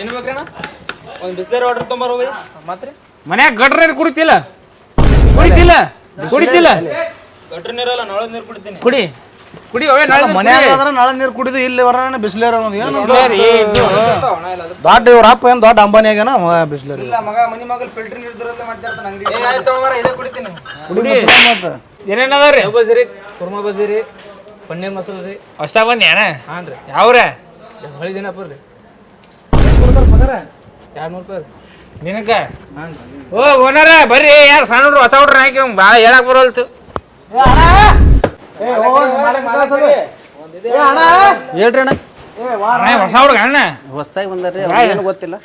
ಏನು ಬೇಕ್ರಣ್ಣ ಒಂದು ಬಿಸ್ಲೇರ್ ಆರ್ಡರ್ ತೊಂಬಾರ ಹೋಗಿ. ಮತ್ತೆ ಮನ್ಯಾಗ ಗಟ್ರ ನೀರು ಕುಡಿತಿಲ್ಲ? ಕುಡಿತಿಲ್ಲ? ಕುಡಿತಿಲ್ಲ? ಗಟ್ರ ನೀರಲ್ಲ ನಳ ನೀರು ಕುಡಿತೀನಿ. ಕುಡಿ. ಕುಡಿ ಅವೇ ನಾಳೆ ಮನ್ಯಾಗ ಆದ್ರೆ ನಾಳೆ ನೀರು ಕುಡಿದು ಇಲ್ಲಿ ಬರೋಣ ಬಿಸ್ಲೇರ್ ದೊಡ್ಡ ಇವ್ರ ಅಪ್ಪ ಏನು ದೊಡ್ಡ ಅಂಬಾನಿ ಆಗ್ಯಾನ? ಬಿಸ್ಲೇರ್. ಇಲ್ಲ ಮಗ ಮನಿ ಮಗಲ್ ಫಿಲ್ಟರ್ ನೀರು ಇದ್ರಲ್ಲೇ ಮಾಡ್ತಿರ್ತಾನೆ ಅಂಗಡಿ. ಆಯ್ತು ತೊಗೊಂಬಾರ ಇದೇ ಕುಡಿತೀನಿ. ಕುಡಿ ಮತ್ತೆ ಏನೇನದಾವ್ರಿ ಸೇವ್ ಬಜೀರಿ ಕುರ್ಮಾ ಬಜೀರಿ ಪನ್ನೀರ್ ಮಸಾಲೆ ರೀ. ಅಷ್ಟ ಬಂದಿ ಏನ ಹಾಂ ರೀ ಯಾವ್ರ ಹೊಳಿ ಜನಪುರ ರೀ. ಕೊಡ್ತಾರೆ ಪಗಾರ ಎರಡು ನೂರು ರೂಪಾಯಿ ರೀ ನಿನಕ ಹಾಂ ರೀ ಓ ಓನರ ಬರ್ರಿ. ಯಾರು ಸಣ್ಣ ಹುಡ್ರು ಹೊಸ ಹುಡ್ರು ಹಾಕಿ ಭಾಳ ಹೇಳಕ್ ಬರೋಲ್ತು. ಹೇಳ್ರಿ ಅಣ್ಣ. ಅಣ್ಣ, ಹೊಸ ಹುಡ್ಗ ಅಣ್ಣ? ಹೊಸ್ದಾಗಿ ಬಂದಾರ್ರಿ ಏನು ಗೊತ್ತಿಲ್ಲ.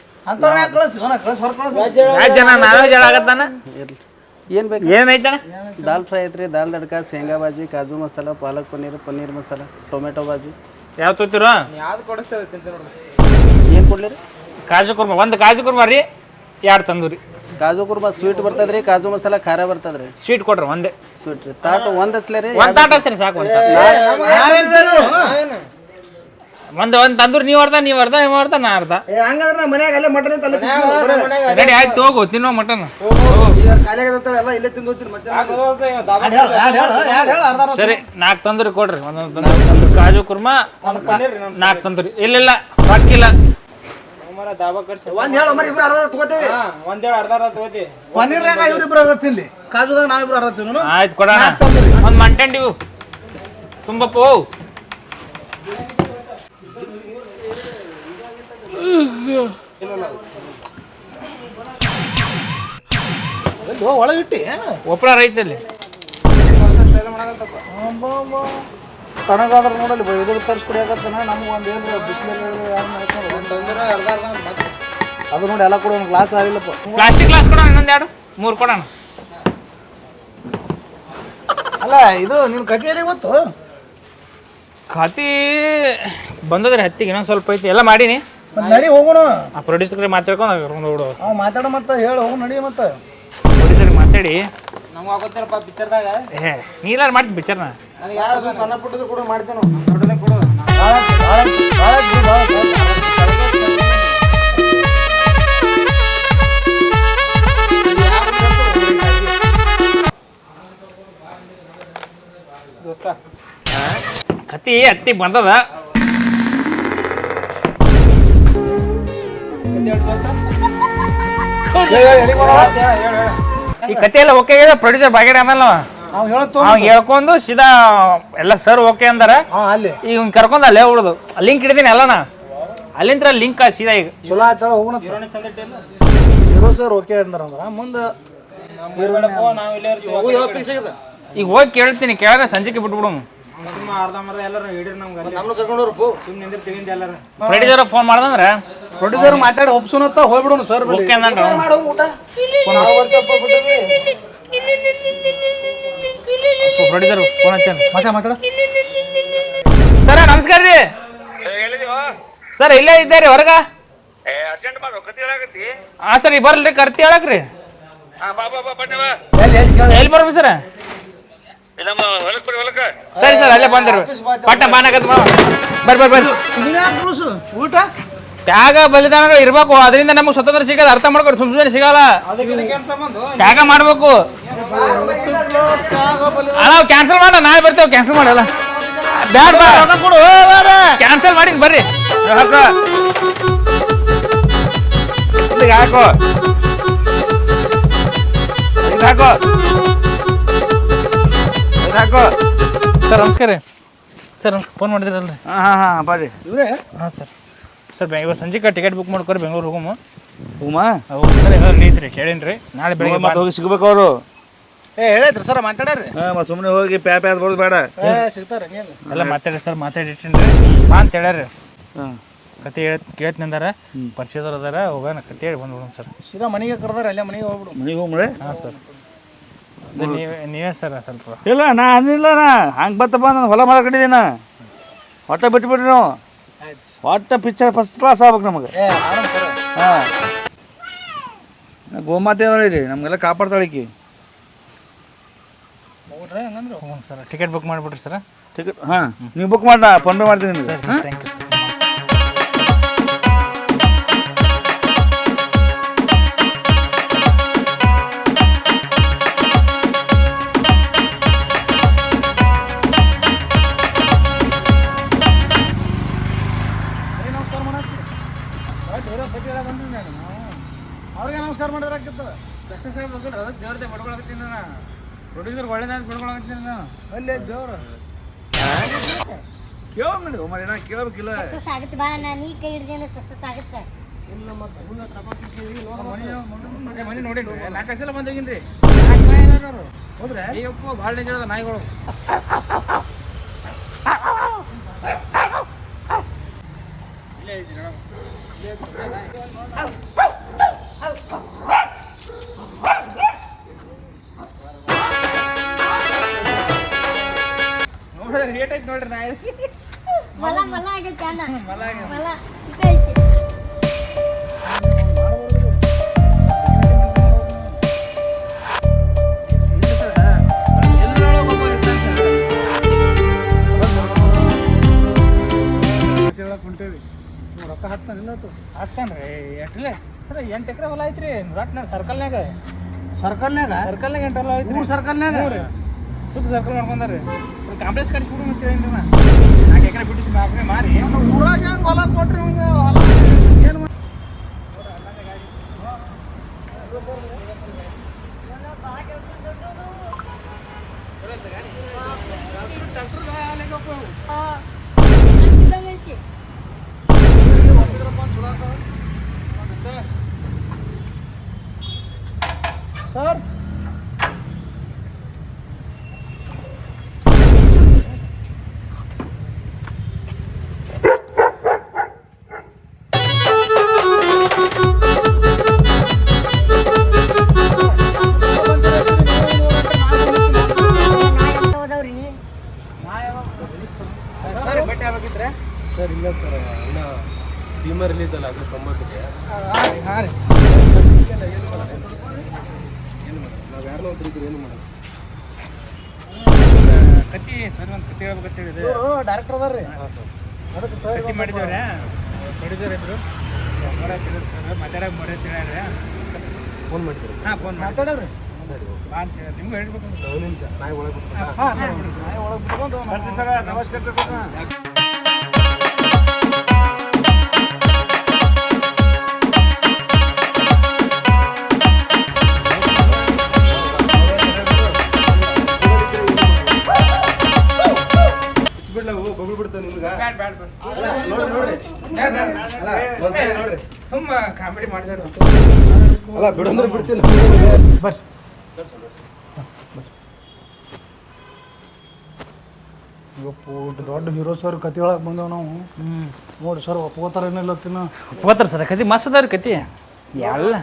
ಜನ ನಾವೇ ಜನ ಆಗತ್ತಾನ ಏನು ಬೇಕು? ಏನೈತಣ್ಣ ದಾಲ್ ಫ್ರೈ ಐತ್ರಿ ದಾಲ್ ತಡ್ಕ ಶೇಂಗಾ ಬಾಜಿ ಕಾಜು ಮಸಾಲ ಪಾಲಕ್ ಪನ್ನೀರ್ ಪನ್ನೀರ್ ಮಸಾಲ ಟೊಮೆಟೊ ಬಾಜಿ. ಯಾವ ತೊತ್ತಿರೋ ಯಾವ್ದು ಕೊಡಿಸ್ತೇವೆ ನೋಡ್ರಿ. ಏನು ಕೊಡ್ಲಿ ರೀ? ಕಾಜು ಕುರ್ಮ ಒಂದು ಕಾಜು ಕುರ್ಮ ರೀ ಎರಡು ತಂದೂರಿ. ಕಾಜು ಕುರ್ಮ ಸ್ವೀಟ್ ಬರ್ತದ್ರಿ ಕಾಜು ಮಸಾಲ ಖಾರ ಬರ್ತದ್ರಿ ಸ್ವೀಟ್ ಕೊಡ್ರಿ ಒಂದೇ. ಸ್ವೀಟ್ ರೀ. ತಾಟು ಒಂದ್ ಹಚ್ಲೆ ರೀ ಒಂದ್ ತಾಟ ಸರಿ ಸಾಕು ಒಂದ್ ತಾಟ. ಒಂದ್ ಒಂದ್ ತಂದೂರಿ ನೀವು ಅರ್ಧ ನೀವು ಅರ್ಧ ನೀವು ಅರ್ಧ ನಾ ಅರ್ಧ. ಹಂಗಂದ್ರೆ ನಮ್ಮ ಮನ್ಯಾಗ ಅಲ್ಲೇ ಮಟನ್ ತಲೆ ರೆಡಿ ಆಯ್ತು ಹೋಗು ತಿನ್ನೋ ಮಟನ್ ಎಲ್ಲ ಇಲ್ಲೇ ತಿಂದು ಹೋಗ್ತೀನಿ ಮತ್ತೆ ಸರಿ ನಾಲ್ಕು ತಂದೂರಿ ಕೊಡ್ರಿ ಒಂದೊಂದು ತಂದೂರಿ. ಕಾಜು ಕುರ್ಮ ನಾಲ್ಕು ತಂದೂರಿ. ಇಲ್ಲ ಇಲ್ಲ ರೊಕ್ಕಿಲ್ಲ. ಮರ ದಾಬಾ ಕರ್ಸಿ ಒಂದ್ ಹೇಳು ಮರಿ ಇಬ್ರು ಅರ್ಧ ತಗೋತೇವೆ. ಹಾ ಒಂದೇಳು ಅರ್ಧ ಅರ್ಧ ತಗೋತಿ ಪನ್ನೀರ್ನಾಗ ಇವ್ರಿಬ್ರು ಅರ್ಧ ತಿನ್ಲಿ. ಕಾಜುದಾಗ ನಾವಿಬ್ರು ಅರ್ಧ ತಿನ್ನು ಆಯ್ತು ಕೊಡೋಣ. ಒಂದು ಮಂಟಂಡಿವು ತುಂಬಪ್ಪ ಅಲ್ಲಿ ಒಳಗಿಟ್ಟಿ ಒಪ್ಪಳ ರೈತಲ್ಲಿ. ತನಗಾದ್ರ ನೋಡಲಿ ಇದು ತರಿಸ್ಕೊಡಿ ಆಗತ್ತಾನ ನಮ್ಗೆ ಒಂದು ಏನು ಬಿಸಿಲು ಯಾರು ಮಾಡ್ಕೊಂಡು ಅದು ನೋಡಿ ಎಲ್ಲ ಕೊಡೋಣ ಒಂದು ಗ್ಲಾಸ್ ಆಗಿಲ್ಲಪ್ಪ. ಪ್ಲಾಸ್ಟಿಕ್ ಗ್ಲಾಸ್ ಕೊಡೋಣ ಇನ್ನೊಂದು ಎರಡು? ಮೂರು ಕೊಡೋಣ. ಅಲ್ಲ ಇದು ನಿನ್ನ ಕಥೆಯಲ್ಲಿ ಇವತ್ತು ಖಾತಿ ಬಂದದ್ರೆ ಹತ್ತಿಗೆ ಇನ್ನೊಂದು ಸ್ವಲ್ಪ ಐತಿ. ಎಲ್ಲ ಮಾಡೀನಿ. ಮತ್ತೆ ನಡಿ ಹೋಗೋಣ. ಆ ಪ್ರೊಡ್ಯೂಸರ್ ಮಾತಾಡ್ಕೊಂಡು ಕರ್ಕೊಂಡು ಹೋಗ್ಬಿಡು ಅವ್ ಮಾತಾಡ ಮತ್ತೆ ಹೇಳು ಹೋಗು ನಡಿ ಮತ್ತೆ. ಪ್ರೊಡ್ಯೂಸರ್ ಮಾತಾಡಿ. ನಮ್ಗೆ ಆಗೋತ್ತಿರಪ್ಪ ಪಿಕ್ಚರ್ದಾಗ ಏ ನೀಲಾರು ಮಾಡ್ತೀನಿ ಪಿಕ್ಚರ್ನ ನನಗೆ ಯಾವ ಸ್ವಲ್ಪ ಸಣ್ಣ ಪುಟ್ಟದ್ರು ಕೂಡ ಮಾಡ್ತೇನೆ ದೊಡ್ಡದೇ. ದೋಸ್ತ. ಕತ್ತಿ ಹತ್ತಿ ಬಂದದ. ಈ ಕತೆ ಎಲ್ಲ ಓಕೆ ಪ್ರೊಡ್ಯೂಸರ್ ಬಾಗಿಡ ಹೇಳತ್ತು ಅವ್ನು ಹೇಳ್ಕೊಂಡು ಸೀದಾ ಎಲ್ಲ ಸರ್ ಓಕೆ ಅಂದಾರ. ಹಾ ಅಲ್ಲಿ. ಈಗ ಕರ್ಕೊಂಡ ಕರ್ಕೊಂಡ್ ಅಲ್ಲೇ ಉಳ್ದು ಲಿಂಕ್ ಹಿಡಿದೀನಿ ಎಲ್ಲನ ಅಲ್ಲಿಂದ ಲಿಂಕ್ ಸೀದಾ ಈಗ. ಚಲೋ ಆಯ್ತಾಳ ಹೋಗೋಣ. ಹೀರೋ ಸರ್ ಓಕೆ ಅಂದ್ರ ಅಂದ್ರ ಮುಂದೆ ಈಗ ಹೋಗಿ ಕೇಳ್ತೀನಿ ಕೇಳಿದ್ರೆ ಸಂಜೆಗೆ ಬಿಟ್ಬಿಡು. Producer phone ಮಾಡ್ದಂದ್ರೆ? ಪ್ರೊಡ್ಯೂಸರ್ ಮಾತಾಡಿ ಒಪ್ಸುನತ್ತ ಹೋಗ್ಬಿಡೋಣ ಸರ್ ಓಕೆ ಅಂದಂಗ ಪ್ರೊಡ್ಯೂಸರ್ ಫೋನ್ ಹಚ್ಚಾನ? ಮಾತಾ ಮಾತಾಡ. ಸರ ನಮಸ್ಕಾರ ರೀ. ಸರ್ ಇಲ್ಲೇ ಇದ್ದಾರೆ ಹೊರಗ. ಅರ್ಜೆಂಟ್ ಬಾ ರೊಕ್ಕ ಹೇಳಾಕತ್ತಿ ಹಾ ಸರ್ ಬರ್ಲಿ ಕರ್ತಿ ಹೇಳಕ್ರಿ ರೀ. ಬಾ ಬಾ ಬಾ ಬನ್ನಿ ಬಾ. ಎಲ್ಲಿ ಬರ್ಬೇಕು ಸರ್? ಸರಿ ಸರ್ ಅಲ್ಲೇ ಬಂದಿರು. ಪಟ್ಟ ಬಾನಾಗತ್ ಬರ್ರಿ ಬರ್ರಿ? ಊಟ? ತ್ಯಾಗ ಬಲಿದಾನಗಳು ಇರ್ಬೇಕು. ಅದರಿಂದ ನಮಗೆ ಸ್ವತಂತ್ರ ಸಿಗಲ್ಲ ಅರ್ಥ ಮಾಡ್ಕೊಂಡು ಸುಮ್ ಸುಮ್ಮನೆ ಸಿಗಲ್ಲ. ತ್ಯಾಗ ಮಾಡ್ಬೇಕು. ಅಲ್ಲ ಕ್ಯಾನ್ಸಲ್ ಮಾಡ ನಾಳೆ ಬರ್ತೇವೆ ಕ್ಯಾನ್ಸಲ್ ಮಾಡಲ್ಲ ಬ್ಯಾಡ ಕ್ಯಾನ್ಸಲ್ ಮಾಡಿ ಬರ್ರಿ. ಹಾಕೋ. ಇಲ್ಲಿಗೆ ಹಾಕೋ. ಇದು ಹಾಕೋ. ಇದು ಸರ್ ನಮಸ್ಕಾರ ರೀ. ಸರ್ ನಮಸ್ಕಾರ ಫೋನ್ ಮಾಡಿದ್ರಲ್ರಿ? ಹಾಂ ಹಾಂ ಹಾಂ ಬರ್ರಿ ಇವ್ರೆ? ಹಾಂ ಸರ್. ಸರ್ ಬೆಂಗ್ ಇವತ್ತು ಸಂಜೆಗೆ ಟಿಕೆಟ್ ಬುಕ್ ಮಾಡ್ಕೊರಿ ಬೆಂಗಳೂರು ಹೋಗಮ್ಮ ಉಮಾ ಹೌದು ಸರ್ ಎಲ್ಲ ಐತ್ರಿ ಕೇಳೀನಿ ರೀ ನಾಳೆ ಬೆಳಿಗ್ಗೆ ಮತ್ತೆ ಹೋಗಿ ಸಿಗ್ಬೇಕು ಅವರು. ಏ ಹೇಳೈತ್ರಿ ಸರ್ ಮಾತಾಡ್ರಿ. ಹಾ ಮತ್ತೆ ಸುಮ್ಮನೆ ಹೋಗಿ ಪ್ಯಾ ಪ್ಯಾ ಬರೋದು ಬೇಡ. ಏ ಸಿಗ್ತಾರ ಹಂಗೇನು ಎಲ್ಲ ಮಾತಾಡಿ ಸರ್ ಮಾತಾಡಿಟ್ಟಿನಿ ರೀ ಬಾ ಅಂತ ಹೇಳ್ಯಾರ. ಹಾಂ. ಕತೆ ಹೇಳ ಕೇಳ್ತಿನಂದಾರ ಅಂದಾರ. ಪರಿಚಯದವ್ರು ಅದಾರ ಹೋಗೋಣ ಕತೆ ಹೇಳಿ ಬಂದ್ಬಿಡೋಣ ಸರ್. ಸೀದಾ ಮನೆಗೆ ಕರೆದಾರ ಅಲ್ಲೇ ಮನೆಗೆ ಹೋಗ್ಬಿಡು. ಮನೆಗೆ ಹೋಗ್ಮಳೆ ಹಾಂ ಸರ್. ಅದು ನೀವೇ ನೀವೇ ಸರ್ ಸ್ವಲ್ಪ. ಇಲ್ಲ ನಾ ಅಂದಿಲ್ಲ ನಾ. ಹಂಗೆ ಬತ್ತಪ್ಪ ನಾನು ಹೊಲ ಮಾಡಕೊಂಡಿದ್ದೀನ ಹೊಟ್ಟೆ ಬಿಟ್ಬಿಡ್ರಿ ನಾವು ಒಟ್ಟ ಪಿಕ್ಚರ್ ಫಸ್ಟ್ ಕ್ಲಾಸ್ ಆಗ್ಬೇಕು ನಮಗೆ. ಹಾಂ. ಗೋಮಾತೆ ರೀ ನಮಗೆಲ್ಲ ಕಾಪಾಡ್ತಾಳಿಕಿ ಹೋಗ್ಬಿಟ್ರೆ ಹಂಗಂದ್ರೆ ಹ್ಞೂ ಸರ್. ಟಿಕೆಟ್ ಬುಕ್ ಮಾಡಿಬಿಡ್ರಿ ಸರ್. ಟಿಕೆಟ್ ಹಾಂ. ನೀವು ಬುಕ್ ಮಾಡಿ ಫೋನ್ಪೇ ಮಾಡ್ತೀನಿ ನಿಮಗೆ. Sir sir. Thank you success ಆಗ್ಬೇಕಲ್ಲ ಅದಕ್ಕೆ ಬಡ್ಕೊಳಕತ್ತೀನಿ ನಾನು. ಪ್ರೊಡ್ಯೂಸರ್ ಒಳ್ಳೇದಾಗಿ ಬಡ್ಕೊಳಕತ್ತೀನಿ ನಾನು. ಅಲ್ಲೇ ದೇವ್ರು. ಕೇಳೋಣ ಮರಿ ನಾ ಕೇಳಬೇಕಿಲ್ಲ. ಸಕ್ಸಸ್ ಆಗುತ್ತೆ ಬಾ ನಾನು ಈ ಕೈ ಹಿಡ್ದೇನೆ ಸಕ್ಸಸ್ ಆಗುತ್ತೆ. ಮತ್ತೆ ಮನೆ ನೋಡಿ ನಾಲ್ಕು ಸಲ ಬಂದೋಗಿನ್ರಿ ನಾಲ್ಕು ನಾಯಿ ಅದಾರ ಅವ್ರು ಹೌದ್ರೆ? ಅಯ್ಯಪ್ಪ ಭಾಳ ಡೇಂಜರ್ ಅದ ನಾಯಿಗಳು. ನೋಡ್ರಿ ನಾ ಮಲ ಮಲ ಆಗೈತೆ ಅಣ್ಣ. ಮಲ. ಮಲ ಐತಿ ನೀವು ರೊಕ್ಕ ಇಲ್ಲ ಎಂಟು ಎಕರೆ ಹೊಲ ಐತ್ರಿ ಸರ್ಕಲ್ನಾಗ ಸರ್ಕಲ್ನ್ಯಾಗ ಸರ್ಕಲ್ನಾಗ. ಎಂಟು ಹೊಲ ಐತ್ರಿ ಮೂರು ಸರ್ಕಲ್ನ್ಯಾಗ ಮೂರು ಸುತ್ತ ಸರ್ಕಲ್ ಮಾಡ್ಕೊಂಡಾರಿ ಕಾಂಪ್ಲೆಕ್ಸ್ ಕಡಿಸ್ಬಿಡು ಅಂತ ಹೇಳಿನ್ರಿ ನಾ ನಾಲ್ಕು ಎಕರೆ ಬಿಟ್ಟು ನಾಲ್ಕು ಎಕರೆ ಮಾರಿ ಊರಾಗ ಹೆಂಗ್ ಹೊಲ ಕೊಟ್ರಿ ಇವಂಗ ಹೊಲ ಏನು ಆ, ಇದ್ದಂಗ್ ಐತಿ ಸರ್ ನಾವು ಯಾರನ್ನೋ ಏನು ಮಾಡೋದು? ಕತ್ತಿ ಸರ್ ಒಂದು ಕತ್ತಿ ಹೇಳ್ಬೇಕಂತ ಹೇಳಿದೆ. ಇವರು ಡೈರೆಕ್ಟರ್ ಅದಕ್ಕೆ ಸರ್ ಕತ್ತಿ ಮಾಡಿದ್ದೇವ್ರೆ ಪ್ರೊಡ್ಯೂಸರ್ ಇದ್ರು ಮಾಡತ್ತಿದ್ರು ಸರ್ ಮಾತಾಡಕ್ಕೆ ಹೇಳ್ಯಾರ ಫೋನ್ ಮಾಡ್ತೀರಿ? ಹಾಂ ಫೋನ್ ಮಾಡಿ ಮಾತಾಡ್ರಿ? ಸರಿ ಓಕೆ. ಬಾ ಅಂತ ಹೇಳಿ ನಿಮ್ಗೆ ಹೇಳ್ಬೇಕು ಒಂದು ನಿಮಿಷ ನಾಯಿ ಒಳಗೆ ಬಿಟ್ಟು ಹಾಂ ಸರ್ ನಾಯಿ ಒಳಗೆ ಬಿಟ್ಕೊಂಡು ಬರ್ತೀವಿ ಸರ. ನಮಸ್ಕಾರ ಬ್ಯಾಡ್ ಬ್ಯಾಡ್ ಬ್ಯಾಡ್. ಸುಮ್ಮ ಕಾಮಿಡಿ ಮಾಡಿದಾರ ಅಲ್ಲ ಬಿಡಂದ್ರೆ ಬಿಡ್ತೀನಿ. ಬರ್ಸ್. ಇವಪ್ಪು ದೊಡ್ಡ ಹೀರೋ ಸರ್ ಕತೆ ಒಳಗೆ ಬಂದವ್ ನಾವು. ನೋಡಿ ಸರ್ ಒಪ್ಕೋತಾರ ಏನಿಲ್ಲ ತಿನ್ನ. ಒಪ್ಪೋತಾರ ಸರ್ ಕತೆ ಮಸ್ತ್ ಅದಾರ ಕತಿ ಎಲ್ಲ.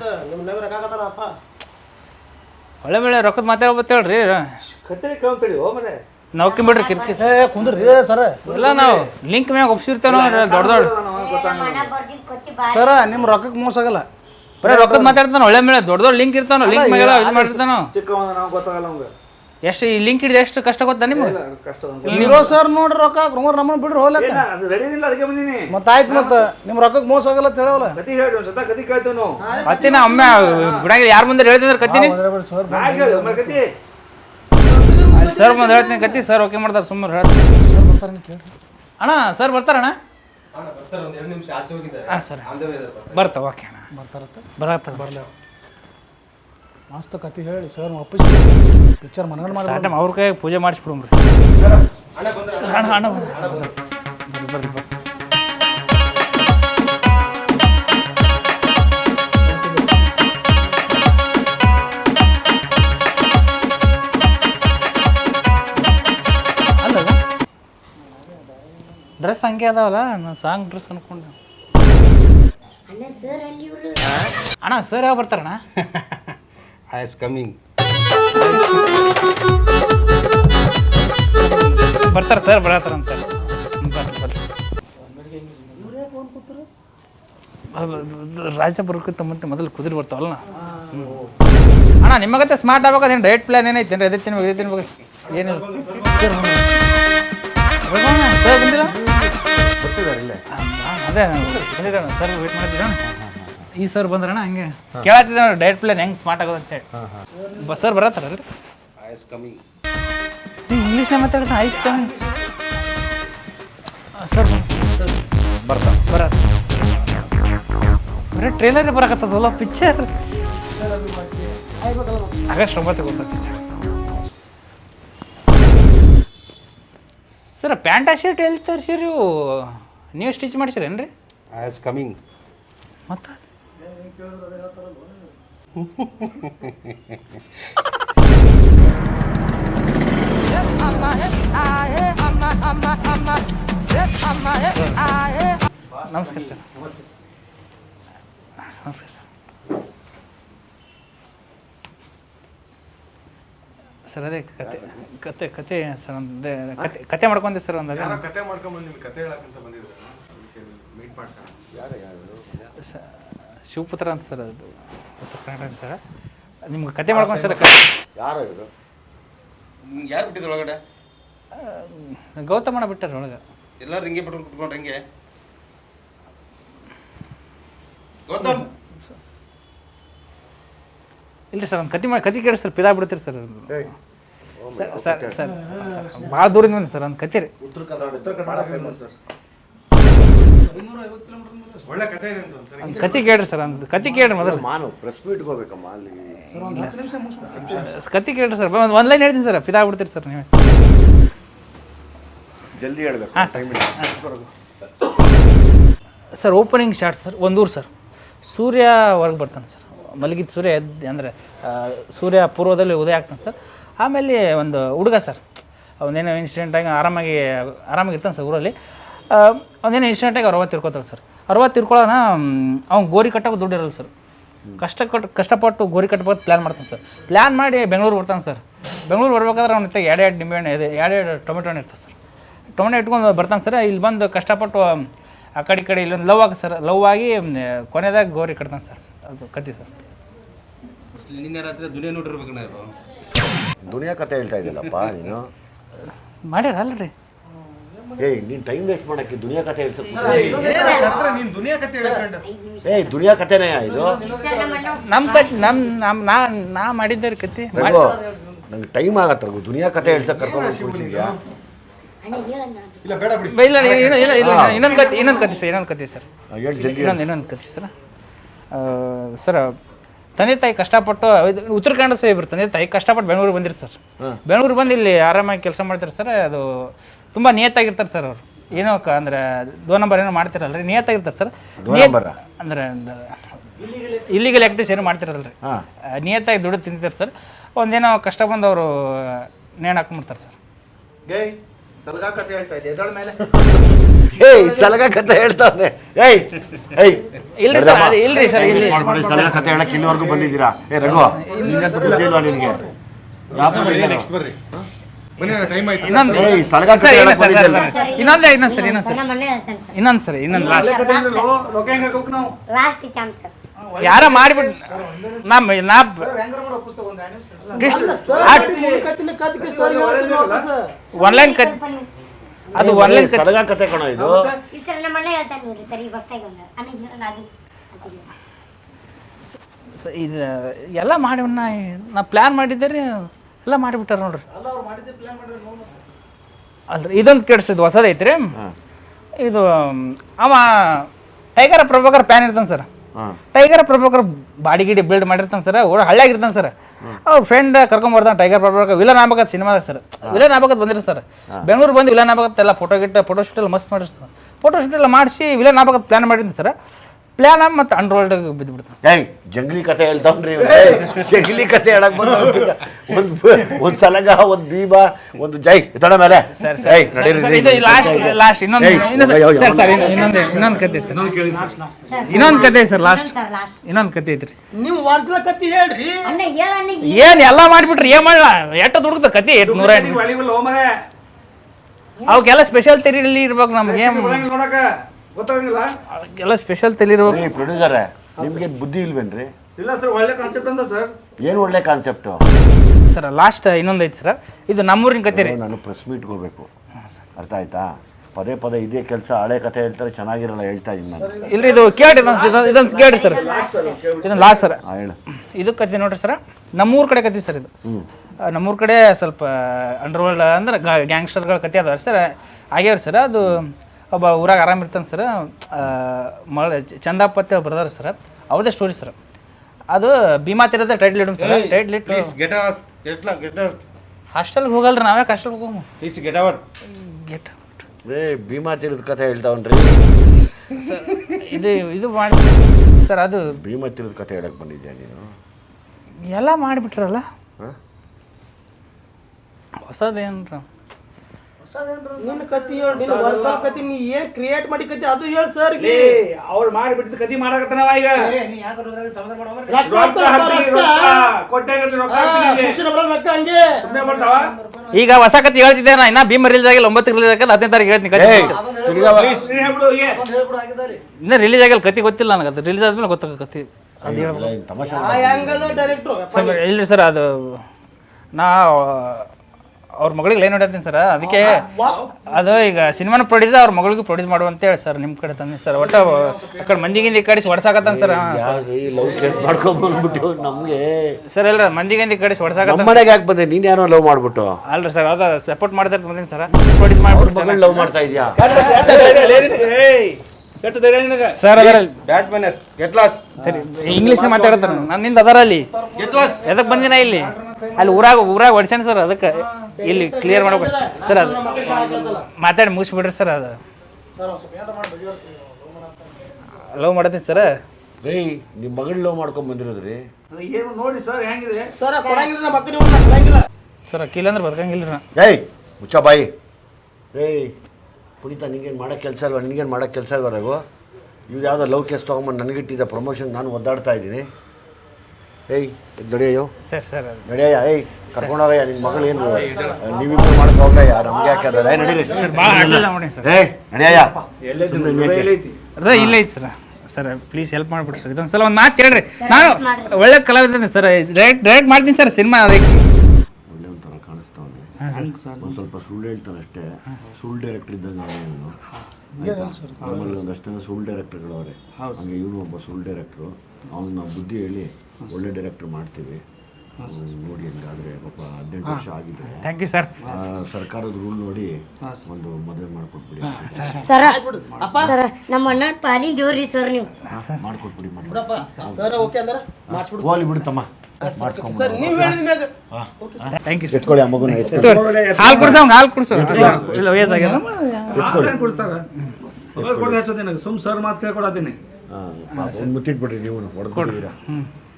ಒಳ್ಳೆ ಬೆಳೆ ರೊಕ್ಕದ ಮಾತಾಡ್ಬೋದು ಹೇಳ್ರಿ. ಕತೆ ಕೇಳ್ತೇಳಿ ಓ ಮರೆ ನೌಕಿ ಬಿಡ್ರಿ ಕಿರ್ಕಿ ಏ ಕುಂದ್ರಿ ಸರ್. ಇಲ್ಲ ನಾವು ಲಿಂಕ್ ಮ್ಯಾಗ ಒಪ್ಸಿರ್ತೇನೋ ದೊಡ್ಡ ದೊಡ್ಡ. ಸರ ನಿಮ್ಮ ರೊಕ್ಕಕ್ಕೆ ಮೋಸ ಆಗಲ್ಲ. ಬರೀ ರೊಕ್ಕದ ಮಾತಾಡ್ತಾನ ಒಳ್ಳೆ ಮೇಲೆ ದೊಡ್ಡ ದೊಡ್ಡ ಲಿಂಕ್ ಇರ್ತಾವ ಲಿಂಕ್ ಮ್ಯಾಗೆಲ್ಲ ಇದು ಮಾಡಿರ್ತಾನ ಚಿಕ್ಕವನ ನಾವು ಗೊತ್ತಾಗಲ್ಲ ನಮ್ಗೆ. ಎಷ್ಟು ಈ ಲಿಂಕ್ ಹಿಡಿದು ಎಷ್ಟು ಕಷ್ಟ ಗೊತ್ತಾ ನಿಮ್ಗೆ? ಕಷ್ಟ ಸರ್ ನೋಡ್ರಿ ರೊಕ್ಕ ರೂಮರ್ ನಮ್ಮನ್ನ ಬಿಡ್ರಿ ಹೋಗ್ಲಕ್ಕ ಅದು ರೆಡಿ ಇಲ್ಲ ಅದಕ್ಕೆ ಬಂದಿನಿ. ಮತ್ತೆ ಆಯ್ತು ಮತ್ತೆ ನಿಮ್ಮ ರೊಕ್ಕಕ್ಕೆ ಮೋಸ ಆಗಲ್ಲ ಅಂತ ಹೇಳವಲ್ಲ. ಕತಿ ಹೇಳಿ ಒಂದ್ ಸತ ಕತಿ ಕೇಳ್ತೇವೆ ನಾವು. ಮತ್ತೆ ನಾ ಒಮ್ಮೆ ಬಿಡಂಗಿಲ್ಲ ಯಾರ ಮುಂದೆ ಹೇಳ್ತಿದ್ರೆ ಕತ್ತೀನಿ ಸರ್ ಕತಿ. ಸರ್ ಬಂದು ಹೇಳ್ತೀನಿ ಕತ್ತಿ ಸರ್ ಓಕೆ ಮಾಡ್ತಾರೆ ಸುಮ್ಮನೆ ಹೇಳ್ತೀನಿ. ಸರ್ ಬರ್ತಾರೆ ಕೇಳ್ರಿ ಅಣ್ಣ ಸರ್ ಬರ್ತಾರಣ್ಣ? ಅಣ್ಣ ಬರ್ತಾರೆ ಒಂದು ಎರಡು ನಿಮಿಷ ಆಚೆ ಹೋಗಿದ್ದಾರೆ. ಹಾಂ ಸರ್. ಆನ್ ದ ವೇ ಇದ್ದಾರೆ ಬರ್ತಾರೆ. ಬರ್ತಾವ ಓಕೆ ಅಣ್ಣ. ಬರ್ತಾರತ್ತ? ಬರತ್ತ ಬರಲೇ ಅವ್ರು. ಮಸ್ತ್ ಕತೆ ಹೇಳಿ ಸರ್ ವಾಪಸ್ ಪಿಕ್ಚರ್ ಮನಗಂಡು ಮಾಡಿ ಟೈಮ್ ಅವ್ರ ಕೈ ಪೂಜೆ ಮಾಡಿಸ್ಬಿಡುಮ್ರಿ ಅಣ್ಣ ಬಂದ್ರೆ ಅಣ್ಣ ಅಣ್ಣ ಬರ್ರಿ ಬರ್ರಿ ಡ್ರೆಸ್ ಹಂಗೆ ಅದಾವಲ್ಲ ನಾನು ಸಾಂಗ್ ಡ್ರೆಸ್ ಅನ್ಕೊಂಡು. ಅಣ್ಣ ಸರ್ ಅಲ್ಲಿ ಇವ್ರು. ಅಣ್ಣ ಸರ್ ಯಾವ ಬರ್ತಾರಣ್ಣ? ಐಸ್ ಕಮಿಂಗ್ ಬರ್ತಾರೆ ಸರ್ ಬರತ್ತಾರ ಅಂತ. ರಾಜ ರಾಜಪುರಕ್ಕಿಂತ ಮತ್ತೆ ಮೊದಲು ಕುದುರೆ ಬರ್ತಾವಲ್ಲ. ಅಣ್ಣ ನಿಮಗತ್ತೆ ಸ್ಮಾರ್ಟ್ ಆಗ್ಬೇಕಾದ್ರೆ ಡಯಟ್ ಪ್ಲಾನ್ ಏನೈತೆ? ಅದೇ ತಿನ್ಬೇಕು ಇದೇ ತಿನ್ಬೇಕು. ಏನಿಲ್ಲ. ಸರ್ ಬಂದಿಲ್ಲ ಬರ್ತಿದ್ದಾರೆ ಇಲ್ಲೇ ಅದೇ ಬಂದಿದ್ದಾನೆ ಸರ್ ವೇಟ್ ಮಾಡಿದ್ದೀರ ಈ ಸರ್ ಬಂದ್ರಣ್ಣ ಹಂಗೆ? ಕೇಳತ್ತಿದ್ದಾನೆ ಡಯಟ್ ಪ್ಲಾನ್ ಹೆಂಗೆ ಸ್ಮಾರ್ಟ್ ಆಗೋದು ಅಂತೇಳಿ. ಬ ಸರ್ ಬರತ್ತಾರ ಐಸ್ ಕಮಿಂಗ್ ಇಂಗ್ಲೀಷ್ನ ಮಾತಾಡ್ತಾ ಐಸ್ ಕಮಿಂಗ್ ಸರ್ ಬರ್ತಾ. ಬರತ್ತ. ಬರೀ ಟ್ರೇಲರ್ ಬರಕತ್ತದಲ್ಲ ಪಿಕ್ಚರ್ ಆಗಸ್ಟ್ ಒಂಬತ್ತು ಗೊತ್ತ ಪಿಕ್ಚರ್ ಸರ್ ಪ್ಯಾಂಟ ಶರ್ಟ್ ಎಲ್ಲಿ ತರಿಸಿರಿ? ನೀವು ಸ್ಟಿಚ್ ಮಾಡಿಸಿರೇನ್ರಿ? ಆಸ್ ಕಮಿಂಗ್ ಮತ್ತು? ನಮಸ್ಕಾರ ಸರ್ ನಮಸ್ಕಾರ ಸರ್ ಸರ್ ಅದೇ ಕತೆ ಕತೆ ಕತೆ ಸರ್ ಒಂದು ಕತೆ ಕತೆ ಮಾಡ್ಕೊಂಡೆ ಸರ್ ಒಂದು ಅದೇ ಕತೆ ಮಾಡ್ಕೊಂಬಂದು ನಿಮ್ಗೆ ಕತೆ ಹೇಳಕ್ಕಂತ ಬಂದಿದ್ದಾರೆ. ಮೀಟ್ ಮಾಡ್ಸೋಣ. ಯಾರು ಯಾರು? ಸ- ಶಿವಪುತ್ರ ಅಂತ ಸರ್ ಅದು. ಉತ್ತರ ಕನ್ನಡ ಅಂತ. ನಿಮ್ಗೆ ಕತೆ ಮಾಡ್ಕೊಂಡು ಸರ್ ಯಾರು ಇವರು? ಯಾರು ಬಿಟ್ಟಿದ್ರು ಒಳಗಡೆ? ಗೌತಮಣ್ಣ ಬಿಟ್ಟಾರೆ ಒಳಗೆ. ಎಲ್ಲರೂ ಹಿಂಗೆ ಬಿಟ್ಕೊಂಡು ಕುತ್ಕೊಂಡ್ರೆ ಹಿಂಗೆ. ಗೌತಮ್ ಇಲ್ರಿ ಸರ್ ಒಂದು ಕತೆ ಮಾಡಿ ಕತಿ ಕೇಳಿ ಸರ್ ಪಿದಾ ಬಿಡ್ತೀರಿ sir. Sir sir sir sir ಭಾಳ ದೂರಿಂದ ಬಂದೆ ಸರ್ ಒಂದು ಕತೆ ರೀ. ಉತ್ತರ ಕನ್ನಡ ಉತ್ತರ ಕನ್ನಡ ಫೇಮಸ್ ಸರ್ ಒಳ್ಳೆ ಕತೆ ಇದೆ ಅಂತ ಸರ್ ಒಂದು ಕತೆ ಕೇಳ್ರಿ ಸರ್ ಒಂದು ಕತಿ ಕೇಳ್ರಿ ಮೊದಲು. ಮಾನು ಪ್ರೆಸ್ ಮೀಟ್ ಹೋಗ್ಬೇಕಮ್ಮ ಅಲ್ಲಿ. ಕತೆ ಕೇಳ್ರಿ ಸರ್ ಒಂದು ಒಂದು ಲೈನ್ ಹೇಳ್ತೀನಿ ಸರ್ ಪಿದಾ ಬಿಡ್ತೀರಿ ಸರ್ ನೀವೇ. ಜಲ್ದಿ ಹೇಳ್ಬೇಕು ಹಾಂ sir sir. Opening shot sir ಒಂದೂರು sir. ಸೂರ್ಯ ಹೊರಗೆ ಬರ್ತಾನೆ ಸರ್. ಮಲಗಿದ ಸೂರ್ಯ ಎದ್ದು ಅಂದರೆ ಸೂರ್ಯ ಪೂರ್ವದಲ್ಲಿ ಉದಯ ಆಗ್ತಾನೆ ಸರ್. ಆಮೇಲೆ ಒಂದು ಹುಡುಗ ಸರ್. ಅವನೇನೋ ಇನ್ಸಿಡೆಂಟಾಗಿ ಆರಾಮಾಗಿ ಆರಾಮಾಗಿ ಇರ್ತಾನೆ ಸರ್ ಊರಲ್ಲಿ. ಅವನೇನೋ ಇನ್ಸಿಡೆಂಟಾಗಿ ಅವ್ರು ಅವತ್ತು ತಿರ್ಕೋತಾರೆ ಸರ್. ಅರವತ್ತು ತಿರ್ಕೊಳ್ಳೋಣ ಅವ್ನು ಗೋರಿ ಕಟ್ಟೋಕೆ ದುಡ್ಡು ಇರಲ್ಲ ಸರ್. ಕಷ್ಟ ಕೊಟ್ಟು ಕಷ್ಟಪಟ್ಟು ಗೋರಿ ಕಟ್ಬೇಕು ಪ್ಲ್ಯಾನ್ ಮಾಡ್ತಾನೆ ಸರ್. ಪ್ಲ್ಯಾನ್ ಮಾಡಿ ಬೆಂಗಳೂರು ಬರ್ತಾನೆ ಸರ್. ಬೆಂಗಳೂರು ಬರ್ಬೇಕಾದ್ರೆ ಅವ್ನ ಎರಡು ಎರಡು ನಿಂಬೆ ಹಣ್ಣು ಇದೆ ಎರಡು ಎರಡು ಟೊಮೆಟೊ ಹಣ್ಣು ಇರ್ತದೆ ಸರ್. ಟೊಮೆಟೊ ಇಟ್ಕೊಂಡು ಬರ್ತಾನೆ ಸರ್. ಇಲ್ಲಿ ಬಂದು ಕಷ್ಟಪಟ್ಟು ಆ ಕಡೆ ಈ ಕಡೆ ಇಲ್ಲೊಂದು ಲವ್ ಆಗ ಸರ್, ಲವ್ ಆಗಿ ಕೊನೆದಾಗ ಗೋರಿ ಕಟ್ತಾನೆ ಸರ್. ಅದು ಕತ್ತಿ ಸರ್. ನಿನ್ನೆ ರಾತ್ರಿ ದುನಿಯಾ ನೋಡಿರ್ಬೇಕು ಇವರು ದುನಿಯಾ ಕತೆ ಹೇಳ್ತಾ ಇದ್ದಿಲ್ಲಪ್ಪ ನೀನು? ಮಾಡ್ಯಾರ ಅಲ್ರಿ ಏಯ್ ನೀನು ಟೈಮ್ ವೇಸ್ಟ್ ಮಾಡಕ್ಕೆ ದುನಿಯಾ ಕತೆ ಹೇಳ್ಸ ನೀನು ದುನಿಯಾ ಕತೆ ಹೇಳ್ಕೊಂಡು. ಏಯ್ ದುನಿಯಾ ಕತೆನೇ ಇದು? ನಮ್ಮ ಕಟ್ ನಮ್ಮ ಕತ್ ನಮ್ಮ ನಾ ನಾ ಮಾಡಿದ್ದೆ ರೀ ಕತ್ತಿ ರಘು ನಂಗೆ ಟೈಮ್ ಆಗತ್ತೆ ರಘು. ದುನಿಯಾ ಕತೆ ಹೇಳ್ಸಕ್ಕೆ ಕರ್ಕೊಂಡು ಕೂರ್ಸಿದ್ಯಾ ಅಣ್ಣ ಹೇಳಣ್ಣ ಇಲ್ಲ ಬೇಡ ಬಿಡಿ. ಇಲ್ಲ ಇಲ್ಲ ಇಲ್ಲ ಇಲ್ಲ ಇಲ್ಲ ಇನ್ನೊಂದು ಕತೆ ಇನ್ನೊಂದು ಕತೆ ಸರ್ ಇನ್ನೊಂದು ಕತೆ ಸರ್. ಹೇಳಿ ಜಲ್ದಿ ಇನ್ನೊಂದು ಇನ್ನೊಂದು ಕತೆ ಸರ್. ಸರ್ ತಂದೆ ತಾಯಿ ಕಷ್ಟಪಟ್ಟು ಇದು ಉತ್ತರ ಕನ್ನಡ ಸಾಹೇಬ್ರು ತಂದೆ ತಾಯಿ ಕಷ್ಟಪಟ್ಟು ಬೆಂಗಳೂರಿಗೆ ಬಂದಿರ್ತಾರೆ ಸರ್. ಬೆಂಗಳೂರು ಬಂದು ಇಲ್ಲಿ ಆರಾಮಾಗಿ ಕೆಲಸ ಮಾಡ್ತಾರೆ ಸರ್ ಅದು ತುಂಬ ನಿಯತ್ತಾಗಿರ್ತಾರೆ ಸರ್ ಅವರು. ಏನೋ ಕ ಅಂದ್ರೆ ದೋ ನಂಬರ್ ಏನೋ ಮಾಡ್ತಿರಲ್ಲ ರೀ ನಿಯತ್ತಾಗಿರ್ತಾರೆ ಸರ್. ಅಂದರೆ ಇಲ್ಲಿಗಲ್ ಆ್ಯಕ್ಟಿವ್ಸ್ ಏನೋ ಮಾಡ್ತಿರಲ್ರಿ ಹಾಂ. ಆ, ನಿಯತ್ತಾಗಿ ದುಡ್ಡು ತಿಂತಾರೆ ಸರ್. ಒಂದೇನೋ ಕಷ್ಟ ಬಂದು ಅವರು ನೇಣು ಹಾಕೊಂಡ್ಬಿಡ್ತಾರೆ ಸರ್. ಗೈ. ಸಲಗಾ ಕತೆ ಹೇಳ್ತಾ ಇದೆ ಎದಳ ಮೇಲೆ? ಏಯ್ ಸಲಗ ಕತೆ ಹೇಳ್ತಾನೆ ಏಯ್ ಏಯ್. ಇಲ್ರಿ ಸರ್ ಅದು ಇಲ್ರಿ ಸರ್ ಇಲ್ಲಿ ಮಾಡ್ಬೇಡಿ, ಸಲಗ ಕತೆ ಹೇಳಕ್ಕೆ ಇಲ್ಲಿವರೆಗೂ ಬಂದಿದ್ದೀರಾ? ಏ ರಘು ನಿನ್ನಂತ ಬುದ್ಧಿ ಇಲ್ವಾ ನಿನಗೆ? ನೆಕ್ಸ್ಟ್ ಬರ್ರಿ. ಬನ್ನಿ ಟೈಮ್ ಆಯ್ತು. ಇನ್ನೊಂದು ಏಯ್ ಸಲಗ ಕತೆ ಬಂದಿದ್ದೀರಾ ಇನ್ನೊಂದೇ ಇನ್ನೊಂದು ಸರ್ ಇನ್ನೊಂದು ಸರ್. ಇನ್ನೊಂದು ಸರ್ ಇನ್ನೊಂದು ಲಾಸ್ಟ್ ಲಾಸ್ಟ್ ಚಾನ್ಸ್ ಸರ್. ಯಾರ ಮಾಡಿಬಿಟ್ಟು ನಮ್ಮ ನಾ ಆನ್ಲೈನ್ ಕತ್ ಅದು ಆನ್ಲೈನ್ ಕಡಗ ಕತೆ ಕಣ ಇದು. ಈ ಸರ್ ನಮ್ಮ ಅಣ್ಣ ಹೇಳ್ತಾನೆ ನೋಡ್ರಿ ಸರ್ ಈಗ ಹೊಸ್ತಾಗಿ ಬಂದ ಅಣ್ಣ ಹೇಳಣ್ಣ ಅದು ಸ- ಇದು ಎಲ್ಲ ಮಾಡಿ ನಾ ನಾ ಪ್ಲ್ಯಾನ್ ಮಾಡಿದ್ದೆ ರೀ ಎಲ್ಲ ಮಾಡಿಬಿಟ್ಟಾರ ನೋಡ್ರಿ. ಅಲ್ಲ ಅವ್ರು ಮಾಡಿದ್ದೆ ಪ್ಲಾನ್ ಮಾಡ್ರಿ ನೋಡು ಅಲ್ರಿ ಇದೊಂದು ಕೆಡ್ಸಿದ್ದು ಹೊಸದೈತ್ರಿ. ಇದು ಅವ ಟೈಗರ್ ಪ್ರಭಾಕರ್ ಪ್ಯಾನ್ ಇರ್ತಾನೆ ಸರ್ ಟೈಗರ್ ಪ್ರಭಾಕರ್ ಬಾಡಿ ಗಿಡಿ ಬಿಲ್ಡ್ ಮಾಡಿರ್ತಾನೆ ಸರ್ ಓಡ ಹಳ್ಳಿಯಾಗಿರ್ತಾನೆ ಸರ್ ಅವ್ರ ಫ್ರೆಂಡ್ ಕರ್ಕೊಂಡ್ ಬರ್ತಾನೆ ಟೈಗರ್ ಪ್ರಭಾಕರ್. ವಿಲನ್ ಆಗ್ಬೇಕತ್ ಸಿನಿಮಾದ ಸರ್ ವಿಲನ್ ಆಗ್ಬೇಕತ್ ಬಂದಿರಿ ಸರ್ ಬೆಂಗಳೂರು ಬಂದು ವಿಲನ್ ಆಗ್ಬೇಕತ್ ಎಲ್ಲ ಫೋಟೋ ಗಿಟ್ಟ ಫೋಟೋ ಶೂಟ್ ಎಲ್ಲ ಮಸ್ತ್ ಮಾಡಿರಿ ಸರ್ ಫೋಟೋ ಶೂಟ್ ಎಲ್ಲ ಮಾಡಿಸಿ ವಿಲನ್ ಆಗ್ಬೇಕತ್ ಪ್ಲಾನ್ ಮಾಡಿದ್ದೀನಿ ಸರ್ ಪ್ಲಾನ್ ಆಗಿ ಮತ್ತೆ ಅಂಡರ್ವರ್ಲ್ಡ್ ಬಿದ್ದು ಬಿಡ್ತಾನೆ ಏಯ್ ಜಂಗ್ಲಿ ಕತೆ ಹೇಳ್ತಾವ್ರಿ ಜಂಗ್ಲಿ ಕತೆ ಹೇಳಕ್ ಬಂದ ಒಂದು ಒಂದು ಸಲಗ ಒಂದ್ ಭೀಮ ಒಂದು ಜೈ ತಡ ಮೇಲೆ. ಸರ್ ಏಯ್ ನಡೀರಿ ಲಾಸ್ಟ್ ಲಾಸ್ಟ್ ಇನ್ನೊಂದು ಇನ್ನೊಂದು ಅಯ್ಯೋ, ಸರ್ ಸರ್ ಇನ್ನೊಂದು ಇನ್ನೊಂದು ಕತೆ ಸರ್. ಇನ್ನೊಂದು ಕತೆ ಸರ್ ಲಾಸ್ಟ್ ಇನ್ನೊಂದ್ ಇನ್ನೊಂದು ಕತೆ ಐತ್ರಿ. ನೀವು ವರ್ಜಲ ಕತ್ತಿ ಹೇಳ್ರಿ. ಅಣ್ಣ ಹೇಳಣ್ಣ ಏನ್ ಎಲ್ಲಾ ಮಾಡ್ಬಿಟ್ರಿ ಏನ್ ಮಾಡಲ್ಲ ಎಟ್ಟ ದುಡ್ದ ಕತೆ? ಐತ್ ನೂರ ಅವಕ್ಕೆಲ್ಲ ಸ್ಪೆಷಲ್ ತೆರೀಲಿ ಇರ್ಬೇಕು ನಮ್ಗೆ ಗೊತ್ತಾಗಂಗಿಲ್ಲ ಎಲ್ಲ ಸ್ಪೆಷಲ್ ತಲೆ ಪ್ರೊಡ್ಯೂಸರ್ ಪ್ರೊಡ್ಯೂಸರೇ ನಿಮ್ಗೆ ಬುದ್ಧಿ ಇಲ್ವೇನ್ರಿ? ಇಲ್ಲ ಸರ್ ಒಳ್ಳೆ ಕಾನ್ಸೆಪ್ಟ್ ಅಂತ ಸರ್. ಏನು ಒಳ್ಳೆ ಕಾನ್ಸೆಪ್ಟ್ ಸರ್ ಲಾಸ್ಟ್ ಇನ್ನೊಂದು ಐತಿ ಸರ್. ಇದು ನಮ್ಮೂರಿನ ಕತೆ ರೀ. ನಾನು ಪ್ರೆಸ್ ಮೀಟ್ಗೆ ಹೋಗ್ಬೇಕು ಅರ್ಥ ಆಯ್ತಾ? ಪದೇ ಪದೇ ಇದೇ ಕೆಲಸ ಹಳೆ ಕತೆ ಹೇಳ್ತಾರೆ ಚೆನ್ನಾಗಿರಲ್ಲ ಹೇಳ್ತಾ ಇದ್ದೀನಿ ನಾನು. ಇಲ್ರಿ ಇದು ಕೇಳಿ ಇದೊಂದು ಇದೊಂದು ಕೇಳಿ ಸರ್. ಇದೊಂದು ಲಾಸ್ಟ್ ಸರ್. ಹಾಂ ಹೇಳು. ಇದು ಕತೆ ನೋಡ್ರಿ ಸರ್. ನಮ್ಮೂರ ಕಡೆ ಕತೆ ಸರ್ ಇದು. ನಮ್ಮೂರ ಕಡೆ ಸ್ವಲ್ಪ ಅಂಡರ್ವರ್ಲ್ಡ್ ಅಂದ್ರೆ ಗ್ಯಾಂಗ್ಸ್ಟರ್ಗಳ ಕತೆ ಅದಾವ ಸರ್. ಆಗ್ಯಾವ್ರಿ ಸರ್ ಅದು ಒಬ್ಬ ಊರಾಗ ಆರಾಮ ಇರ್ತಾನೆ ಸರ್ ಮಳ ಚಂದಾಪತ್ತೆ ಬ್ರದರ್ ಸರ್ ಅವ್ರದೇ ಸ್ಟೋರಿ ಸರ್ ಅದು ಭೀಮಾ ತೀರದ ಟೈಟ್ಲ್ ಇಡಮ್ ಸರ್ ಟೈಟ್ಲ್ ಇಟ್ಟು please get out get get out ಹಾಸ್ಟೆಲ್ಗೆ ಹೋಗಲ್ರಿ ನಾವೇ ಕಷ್ಟ ಹೋಗಮ್ಮ ಈಸ್ ಗೆಟ್ ಔಟ್ ಗೆಟ್ ಏ ಭೀಮಾ ತೀರದ ಕಥೆ ಹೇಳ್ತಾವನ್ರಿ ಸರ್ ಇದು ಇದು ಮಾಡಿ ಸರ್ ಅದು ಭೀಮಾ ತೀರದ ಕಥೆ ಹೇಳಕ್ ಬಂದಿದ್ಯಾ ನೀನು? ಎಲ್ಲ ಮಾಡಿಬಿಟ್ರಲ್ಲ? ಹೊಸದೇನ್ರ? ನಿನ್ನ ಕತಿ ಹೇಳಿ ನಿನ್ನ ವರ್ಷ ಕತಿ ನೀ ಏನ್ ಕ್ರಿಯೇಟ್ ಮಾಡಿ ಕತಿ ಅದು ಹೇಳಿ ಸರ್ ಅವ್ರು ಮಾಡಿಬಿಟ್ಟಿದ್ ಕತಿ ಮಾಡಕತ್ತನವ ಈಗ? ರೊಕ್ಕ ಇಲ್ಲಿ. ಹಂಗೆ. ಈಗ ಹೊಸ ಕತಿ ಹೇಳ್ತಿದ್ದೆ ನಾ ಇನ್ನ ಭೀಮ್ ರಿಲೀಸ್ ಆಗಿಲ್ಲ ಒಂಬತ್ತು ರಿಲೀಸ್ ಆಗಿಲ್ಲ ಹದಿನೈದು ತಾರೀಕು ಹೇಳ್ತೀನಿ ಕತೆ ಇನ್ನ ರಿಲೀಸ್ ಆಗಿಲ್ಲ ಕತಿ ಗೊತ್ತಿಲ್ಲ ನನಗೆ ಅದು ರಿಲೀಸ್ ಆದ್ಮೇಲೆ ಗೊತ್ತಾಗ ಕತಿ ಅದು ಇಲ್ಲ, ಸರ್ ಇಲ್ರಿ ಸರ್ ಅದು? ನಾ ಅವ್ರ ಮಗಳಿಗೆ ಲೈನ್ ಹೊಡಿತೀನಿ ಸರ್? ಅದಕ್ಕೆ ಅದು ಈಗ ಸಿನಿಮಾನ ಪ್ರೊಡ್ಯೂಸ್ ಅವ್ರ ಮಗಳಿಗೂ ಪ್ರೊಡ್ಯೂಸ್ ಮಾಡುವಂತ ಹೇಳಿ ಸರ್ ನಿಮ್ಮ ಕಡೆ ತಂದೆ ಸರ್. ಒಟ್ಟು ಆ ಕಡೆ ಮಂದಿಗಿಂದ ಈ ಕಡೆ ಹೊಡ್ಸಾಕತ್ತಾನ ಸರ್. ಯಾಕೆ ಈ ಲವ್ ಕೇಸ್ ಮಾಡ್ಕೊಂಡ್ ಬಂದ್ಬಿಟ್ಟು ನಮ್ಗೆ? ಸರ್ ಇಲ್ಲ ಮಂದಿಗಿಂದ ಈ ಕಡೆ ಹೊಡ್ಸಾಕತ್ತ ಮನೆಗೆ ಯಾಕೆ ಬಂದೆ? ನೀನ್ ಯಾರೋ ಲವ್ ಮಾಡ್ಬಿಟ್ಟು? ಅಲ್ರಿ ಸರ್ ಅದ ಸಪೋರ್ಟ್ ಮಾಡ್ತಾ ಬಂದೀನಿ ಸರ್. ಪ್ರೊಡ್ಯೂಸ್ ಮಾಡ್ಬಿಟ್ಟು ಲವ್ ಮಾಡ್ತಾ ಇದೆಯಾ? ಸರ್ ಅದರ ಬ್ಯಾಟ್ ಮ್ಯಾನಸ್ ಗೆಟ್ ಲಾಸ್ ಸರಿ ಇಂಗ್ಲೀಷ್ ಮಾತಾಡತ್ತಾರ. ನನ್ನಿಂದ ಅದರ ಅಲ್ಲಿ ಗೆಟ್ ಲಾಸ್ ಎದಕ್ ಬಂದಿನ ಇಲ್ಲಿ? ಅಲ್ಲಿ ಊರಾಗ ಊರಾಗ ಹೊಡ್ಸೇನೆ ಸರ್ ಅದಕ್ಕೆ. ಇಲ್ಲಿ ಕ್ಲಿಯರ್ ಮಾಡ್ಬೇಕು ಸರ್ ಅದು ಮಾತಾಡಿ ಮುಗಿಸ್ಬಿಡ್ರಿ ಸರ್ ಅದು. ಲವ್ ಮಾಡತ್ತೀನಿ ಸರ್? ಏಯ್ ನಿಮ್ಮ ಮಗಳು ಲವ್ ಮಾಡ್ಕೊಂಡ್ ಬಂದಿರೋದ್ರಿ? ಏನು ನೋಡಿ ಸರ್ ಹೆಂಗಿದೆ? ಸರ್ ಕೊಡಂಗಿಲ್ಲ ಸರ್. ಅಕ್ಕಿಲ್ಲ ಅಂದ್ರೆ ಬದುಕಂಗಿಲ್ಲ ನಾ ಏಯ್ ಮುಚ್ಚ ಬಾಯಿ. ಏಯ್ ಪುನೀತ ನಿಂಗೇನು ಮಾಡೋಕ್ಕೆ ಕೆಲಸ ಇಲ್ವಾ? ನಿನಗೇನು ಮಾಡೋಕ್ಕೆ ಕೆಲಸ ಇಲ್ವರೆಗೂ ರಘು? ಇವ್ರು ಯಾವುದೋ ಲವ್ ಕೇಸ್ ತೊಗೊಂಬಂದು ನನಗಿಟ್ಟಿದ್ದ ಪ್ರಮೋಷನ್ ನಾನು ಒದ್ದಾಡ್ತಾ ಇದ್ದೀನಿ. ಏಯ್ ನಡೆಯೋ ಸರ್ ಸರ್ ನಡೆಯ ನಡೆಯಯ್ಯ ಏಯ್ ಕರ್ಕೊಂಡೋಗಯ್ಯ ನಿನ್ನ ಮಗಳು ಏನು? ನೀವಿಬ್ರು ಮಾಡಕ್ ಹೋಗಯ್ಯ ನಮ್ಗೆ ಯಾಕೆ ಅದ ಏ ನಡೀರಿ. ಸರ್ ಭಾಳ ಆಡಲಿಲ್ಲ ನೋಡಿ ಸರ್. ಏಯ್ ನಡೆಯಯ್ಯ ಅದ ಇಲ್ಲ ಐತಿ ಸರ್. ಸರ್ ಪ್ಲೀಸ್ ಹೆಲ್ಪ್ ಮಾಡ್ಬಿಡಿ ಸರ್. ಇದೊಂದು ಸಲ ಒಂದು ಮಾತು ಹೇಳ್ರಿ ನಾನು ಒಳ್ಳೆ ಕಲಾವಿದ್ದೀನಿ ಸರ್. ಡೈರೆಕ್ಟ್ ಡೈರೆಕ್ಟ್ ಮಾಡ್ತೀನಿ ಸರ್ ಸಿನಿಮಾ ಅದಕ್ಕೆ ಒಳ್ಳೆ ಒಂಥರ ಕಾಣಿಸ್ತಾವನೆ ಒಂದು ಸ್ವಲ್ಪ ಸುಳ್ಳು ಹೇಳ್ತಾನೆ ಅಷ್ಟೇ. ಸುಳ್ಳು ಡೈರೆಕ್ಟರ್ ಇದ್ದಾಗ ಅವನು ಆಮೇಲೆ ಒಂದಷ್ಟು ಜನ ಸುಳ್ಳು ಡೈರೆಕ್ಟರ್ಗಳು ಅವರೇ ಹಂಗೆ ಇವನು ಒಬ್ಬ ಸುಳ್ಳು ಡೈರೆಕ್ಟ್ರು ಅವ್ನು ನಾವು ಬುದ್ಧಿ ಹೇಳಿ ಒಳ್ಳೆ ಡೈರೆಕ್ಟರ್ ಮಾಡ್ತೀವಿ. ನೋಡಿ ಹಂಗಾದ್ರೆ ಪಾಪ ಹದಿನೆಂಟು ವರ್ಷ ಆಗಿದೆ. ಥ್ಯಾಂಕ್ ಯು ಸರ್ ಸರ್ಕಾರದ ರೂಲ್ ನೋಡಿ ಒಂದು ಮದುವೆ ಮಾಡ್ಕೊಟ್ಬಿಡಿ. ಸರ. ಸರ. ನಮ್ಮ ಅಣ್ಣ ಪಾಲಿ ದೇವ್ರಿ ಸರ್ ನೀವು. ಮಾಡ್ಕೊಟ್ಬಿಡಿ ಮಾಡಿ ಸರ್ ಓಕೆ ಅಂದ್ರೆ? ಮಾಡಿಸ್ಬಿಡು. ಹೋಗ್ಲಿ ಬಿಡುತ್ತಮ್ಮ ಮಾಡ್ಕೊಂಡ್ ಸರ್ ನೀವು ಹೇಳಿದ ಮ್ಯಾಗ ಥ್ಯಾಂಕ್ ಯು ಸರ್. ಎತ್ಕೊಳ್ಳಿ ಆ ಮಗುನ ಎತ್ಕೊಳ್ಳಿ. ಹಾಲು ಕುಡ್ಸ ಅವ್ನು ಹಾಲು ಕುಡ್ಸು. ಇಲ್ಲ ವಯಸ್ಸಾಗ್ಯದ ಸುಮ್ ಸರ್ ಮಾತು ಕೇಳ್ಕೊಡತ್ತೀನಿ. ಹಾಂ ಪಾಪ ಒಂದು ಮುತ್ತಿಟ್ಬಿಡ್ರಿ ನೀವು ಹೊಡೆದ್ಬಿಟ್ಟಿದ್ದೀರಾ?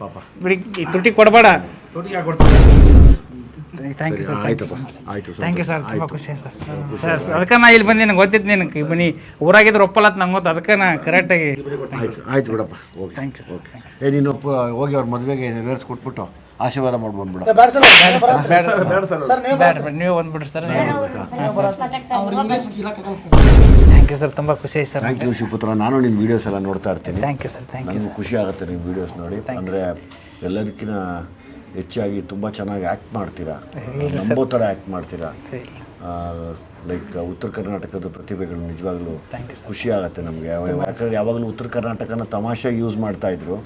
ಪಾಪ. ಬಿಡಿ ಈ ತುಟಿ ಕೊಡಬೇಡ. ಥ್ಯಾಂಕ್ ಯು ಸರ್ ಆಯ್ತಪ್ಪ ಆಯ್ತು ಥ್ಯಾಂಕ್ ಯು ಸರ್ ತುಂಬ ಖುಷಿ ಸರ್ ಸರ್ ಅದಕ್ಕೆ ನಾ ಇಲ್ಲಿ ಬಂದು ಗೊತ್ತಿತ್ತು ನಿನಗೆ ಬನ್ನಿ. ಊರಾಗಿದ್ರೆ ಒಪ್ಪಲ್ಲ ನಂಗೆ ಗೊತ್ತು ಅದಕ್ಕೆ ನಾ ಕರೆಕ್ಟಾಗಿ ಆಯ್ತು ಆಯ್ತು ಬಿಡಪ್ಪ ಓಕೆ ಥ್ಯಾಂಕ್ ಯು ಓಕೆ. ಏ ನೀನು ಒಪ್ಪ ಹೋಗಿ ಅವ್ರ ಮದುವೆಗೆ ನೆರವೇರಿಸ್ಕೊಟ್ಬಿಟ್ಟು ಆಶೀರ್ವಾದ ಮಾಡಿ ಬಂದ್ಬಿಡ ಬೇಡ ಸರ್ ನೀವು ಬಂದ್ಬಿಡ್ರಿ sir sir thank you sir. ತುಂಬ ಖುಷಿ ಆಯ್ತು ಸರ್ ಥ್ಯಾಂಕ್ ಯು ಶಿವಪುತ್ರ. ನಾನು ನಿಮ್ಮ ವೀಡಿಯೋಸ್ ಎಲ್ಲ ನೋಡ್ತಾ ಇರ್ತೀನಿ. Thank you sir thank you ನನಗೂ ಖುಷಿ ಆಗುತ್ತೆ ನಿಮ್ಮ ವೀಡಿಯೋಸ್ ನೋಡಿ. ಅಂದರೆ ಎಲ್ಲದಕ್ಕಿಂತ ಹೆಚ್ಚಾಗಿ ತುಂಬ ಚೆನ್ನಾಗಿ ಆ್ಯಕ್ಟ್ ಮಾಡ್ತೀರಾ? ನಂಬೋ ಥರ ಆ್ಯಕ್ಟ್ ಮಾಡ್ತೀರಾ? ಲೈಕ್ ಉತ್ತರ ಕರ್ನಾಟಕದ ಪ್ರತಿಭೆಗಳು ನಿಜವಾಗ್ಲೂ ಖುಷಿ ಆಗುತ್ತೆ ನಮಗೆ. ಯಾಕಂದ್ರೆ ಯಾವಾಗಲೂ ಉತ್ತರ ಕರ್ನಾಟಕನ ತಮಾಷೆ ಯೂಸ್ ಮಾಡ್ತಾ ಇದ್ರು.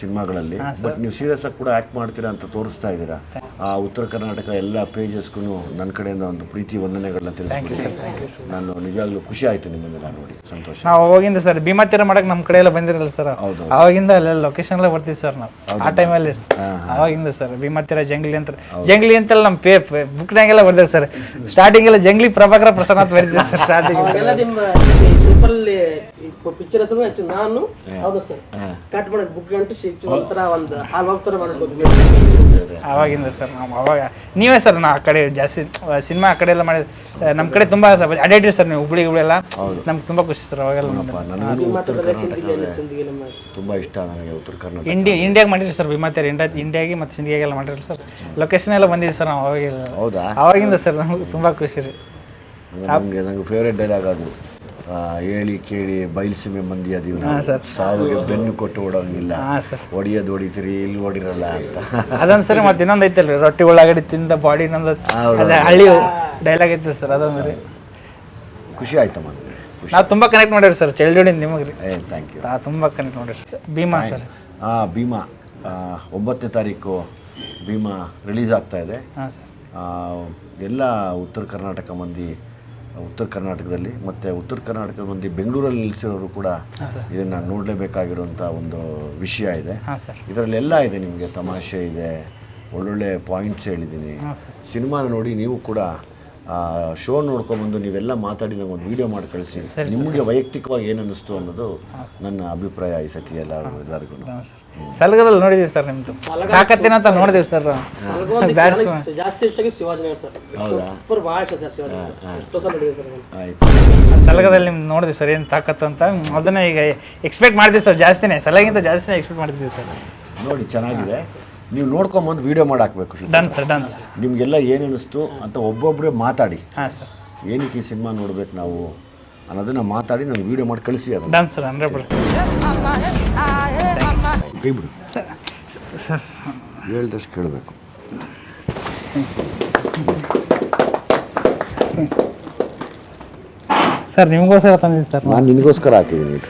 ಸಿನಿಮಾಗಳಲ್ಲಿ. ಬಟ್ ನೀವು ಸೀರಿಯಸ್ ಆಗಿ ಕೂಡ ಆಕ್ಟ್ ಮಾಡ್ತೀರಾ ಅಂತ ತೋರಿಸ್ತಾ ಇದ್ದೀರಾ? ಆ ಉತ್ತರ ಕರ್ನಾಟಕ ಎಲ್ಲ ಪೇಜಸ್ಗೂ ನನ್ನ ಕಡೆಯಿಂದ ಒಂದು ಪ್ರೀತಿ ವಂದನೆಗಳನ್ನ ತಿಳಿಸ್ಬಿಟ್ಟು ನಾನು ನಿಜವಾಗ್ಲೂ ಖುಷಿ ಆಯಿತು ನಿಮ್ಮನ್ನೆಲ್ಲ ನೋಡಿ. ಸಂತೋಷ. ನಾವು ಅವಾಗಿಂದ ಸರ್ ಭೀಮಾ ತೀರ ಮಾಡಕ್ಕೆ ನಮ್ಮ ಕಡೆ ಎಲ್ಲ ಬಂದಿರಲ್ಲ ಸರ್ ಹೌದು. ಅವಾಗಿಂದ ಅಲ್ಲೆಲ್ಲ ಲೊಕೇಶನ್ ಎಲ್ಲ ಬರ್ತೀವಿ ಸರ್ ನಾವು. ಆ ಟೈಮಲ್ಲಿ ಅವಾಗಿಂದ ಸರ್ ಭೀಮಾ ತೀರ ಜಂಗ್ಲಿ ಅಂತ ಜಂಗ್ಲಿ ಅಂತೆಲ್ಲ ನಮ್ಮ ಪೇ ಬುಕ್ನಾಗೆಲ್ಲ ಬರ್ದಿದೆ ಸರ್ ಸ್ಟಾರ್ಟಿಂಗ್ ಎಲ್ಲ ಜಂಗ್ಲಿ ಪ್ರಭಾಕರ ಪ್ರಸನ್ನ ಅಂತ ಸರ್ ಸ್ಟಾರ್ಟಿಂಗ್ ಎಲ್ಲ ನಿಮ್ಮ ಪೇಪರಲ್ಲಿ ಪಿಕ್ಚರ್ ಹೆಸರು ಹೆಚ್ಚು. ನಾನು ಹೌದು ಸರ್ ಕಟ್ ಬುಕ್ ಗಂಟು ಒಂಥರ ಒಂದು ಹಾಲ್ ಹೋಗ್ತಾರೆ ಮಾಡ್ಬೋದು ಅವಾಗಿಂದ ಸರ್ ನಾವು ಅವಾಗ ನೀವೇ ಸರ್ ನಾ ಆ ಕಡೆ ಜಾಸ್ತಿ ಸಿನಿಮಾ ಆ ಕಡೆ ಎಲ್ಲ ಮಾಡಿ ನಮ್ಮ ಕಡೆ ತುಂಬ ಅಡ್ಡಾಡ್ರಿ ಸರ್ ನೀವು ಹುಬ್ಳಿ ಹುಬ್ಳಿ ಎಲ್ಲ ನಮ್ಗೆ ತುಂಬ ಖುಷಿ ಸರ್ ಅವಾಗೆಲ್ಲ ನನಗೂ ತುಂಬ ಇಷ್ಟ ನನಗೆ ಉತ್ತರ ಕರ್ನಾಟಕ. ಇಂಡಿ ಇಂಡಿಯಾಗ ಮಾಡಿರಿ ಸರ್ ವಿಮಾತೀರ ಇಂಡಿಯಾ ಇಂಡಿಯಾಗೆ ಮತ್ತು ಸಿಂಧಿಯಾಗೆಲ್ಲ ಮಾಡಿರಿ ಸರ್. ಲೊಕೇಶನ್ ಎಲ್ಲ ಬಂದಿದೆ ಸರ್ ನಾವು ಅವಾಗೆಲ್ಲ. ಹೌದಾ? ಅವಾಗಿಂದ ಸರ್ ನಮ್ಗೆ ತುಂಬ ಖುಷಿ ರೀ. ನನಗೆ ನಂಗೆ ಫೇವ್ರೇಟ್ ಡೈಲಾಗ್ ಅದು. ಹೇಳಿ ಕೇಳಿ ಬಯಲುಸೀಮೆ ಮಂದಿ ಅದೀವಿ ನಾವು. ಸರ್. ಸಾವಿಗೆ ಬೆನ್ನು ಕೊಟ್ಟು ಓಡೋಂಗಿಲ್ಲ. ಸರ್. ಹೊಡಿಯೋದು ಹೊಡಿತೀರಿ ಇಲ್ಲಿ ಹೊಡಿರಲ್ಲ ಅಂತ. ಅದೊಂದು ಸರಿ ಮತ್ತೆ ಇನ್ನೊಂದು ಐತಲ್ರಿ ರೊಟ್ಟಿ ಉಳ್ಳಾಗಡ್ಡಿ ತಿಂದ ಬಾಡಿ ಹೌದು. ಹಳ್ಳಿ ಡೈಲಾಗ್ ಐತೆ ಸರ್ ಅದೊಂದು ರೀ. ಖುಷಿ ಆಯ್ತಮ್ಮ ನಾವು ತುಂಬ ಕನೆಕ್ಟ್ ಮಾಡಿರಿ ಸರ್ ಚೈಲ್ಡ್ಹುಡಿಂದ ನಿಮಗೆ ರೀ. ಥ್ಯಾಂಕ್ ಯು ತುಂಬ ಕನೆಕ್ಟ್ ಮಾಡಿರಿ ಸರ್. ಭೀಮಾ ಸರ್. ಹಾಂ ಭೀಮಾ ಒಂಬತ್ತನೇ ತಾರೀಕು ಭೀಮಾ ರಿಲೀಸ್ ಆಗ್ತಾ ಇದೆ. ಹಾಂ ಸರ್. ಎಲ್ಲ ಉತ್ತರ ಕರ್ನಾಟಕ ಮಂದಿ ಉತ್ತರ ಕರ್ನಾಟಕದಲ್ಲಿ ಮತ್ತು ಉತ್ತರ ಕರ್ನಾಟಕದ ಮಂದಿ ಬೆಂಗಳೂರಲ್ಲಿ ನಿಲ್ಲಿಸಿರೋರು ಕೂಡ ಇದನ್ನು ನೋಡಲೇಬೇಕಾಗಿರುವಂಥ ಒಂದು ವಿಷಯ ಇದೆ. ಇದರಲ್ಲೆಲ್ಲ ಇದೆ ನಿಮಗೆ ತಮಾಷೆ ಇದೆ ಒಳ್ಳೊಳ್ಳೆ ಪಾಯಿಂಟ್ಸ್ ಹೇಳಿದ್ದೀನಿ. ಸಿನಿಮಾನ ನೋಡಿ ನೀವು ಕೂಡ ಶೋ ನೋಡ್ಕೊಂಬಂದು ನೀವೆಲ್ಲ ಮಾತಾಡಿ ನಂಗೆ ಒಂದು ವಿಡಿಯೋ ಮಾಡಿ ಕಳಿಸಿ. ನಿಮಗೆ ವೈಯಕ್ತಿಕವಾಗಿ ಏನು ಅನ್ನಿಸ್ತು ಅನ್ನೋದು ನನ್ನ ಅಭಿಪ್ರಾಯ ಈ ಸತಿ ಎಲ್ಲ ಎಲ್ಲರಿಗೂ. ಸಲಗದಲ್ಲಿ ನೋಡಿದ್ದೀವಿ ಸರ್ ನಿಮ್ಮದು ತಾಕತ್ತಿನ ಅಂತ ನೋಡಿದ್ವಿ ಸರ್. ಜಾಸ್ತಿ ಹೆಚ್ಚಾಗಿ ಶಿವಾಜಿನಗರ್ ಸರ್. ಸೂಪರ್ ಭಾಳ ಇಷ್ಟ ಸರ್ ಶಿವಾಜಿನಗರ್ ಎಷ್ಟೋ ಸಲ ನೋಡಿದೆ ಸರ್ ನಾನು. ಆಯಿತು. ಸಲಗದಲ್ಲಿ ನಿಮ್ಗೆ ನೋಡಿದ್ವಿ ಸರ್ ಏನು ತಾಕತ್ತು ಅಂತ. ಅದನ್ನ ಈಗ ಎಕ್ಸ್ಪೆಕ್ಟ್ ಮಾಡಿದ್ವಿ ಸರ್ ಜಾಸ್ತಿನೇ. ಸಲಗಿಂತ ಜಾಸ್ತಿನೇ ಎಕ್ಸ್ಪೆಕ್ಟ್ ಮಾಡಿದ್ವಿ ಸರ್. ನೋಡಿ ಚೆನ್ನಾಗಿದೆ. ನೀವು ನೋಡ್ಕೊಂಬಂದು ವಿಡಿಯೋ ಮಾಡಿ ಹಾಕ್ಬೇಕು ಡನ್ ಸರ್. ಡನ್ ಸರ್ ನಿಮಗೆಲ್ಲ ಏನು ಅನಿಸ್ತು ಅಂತ ಒಬ್ಬೊಬ್ಬರೇ ಮಾತಾಡಿ. ಹಾಂ ಸರ್ ಏನಕ್ಕೆ ಈ ಸಿನಿಮಾ ನೋಡ್ಬೇಕು ನಾವು ಅನ್ನೋದನ್ನ ಮಾತಾಡಿ ನಾನು ವಿಡಿಯೋ ಮಾಡಿ ಕಳಿಸಿ ಅದನ್ನು. ಡನ್ ಸರ್ ಹಂಡ್ರೆಡ್ ಪರ್ಸೆಂಟ್ ಕೈ ಬಿಡು. ಸರ್ ಸರ್ ಹೇಳ್ದಷ್ಟು ಕೇಳಬೇಕು. ಸರ್ ನಿಮಗೋಸ್ಕರ ತಂದಿದ್ದೀನಿ ಸರ್ ನಾನು ನಿನಗೋಸ್ಕರ ಹಾಕಿದ್ದೀನಿ.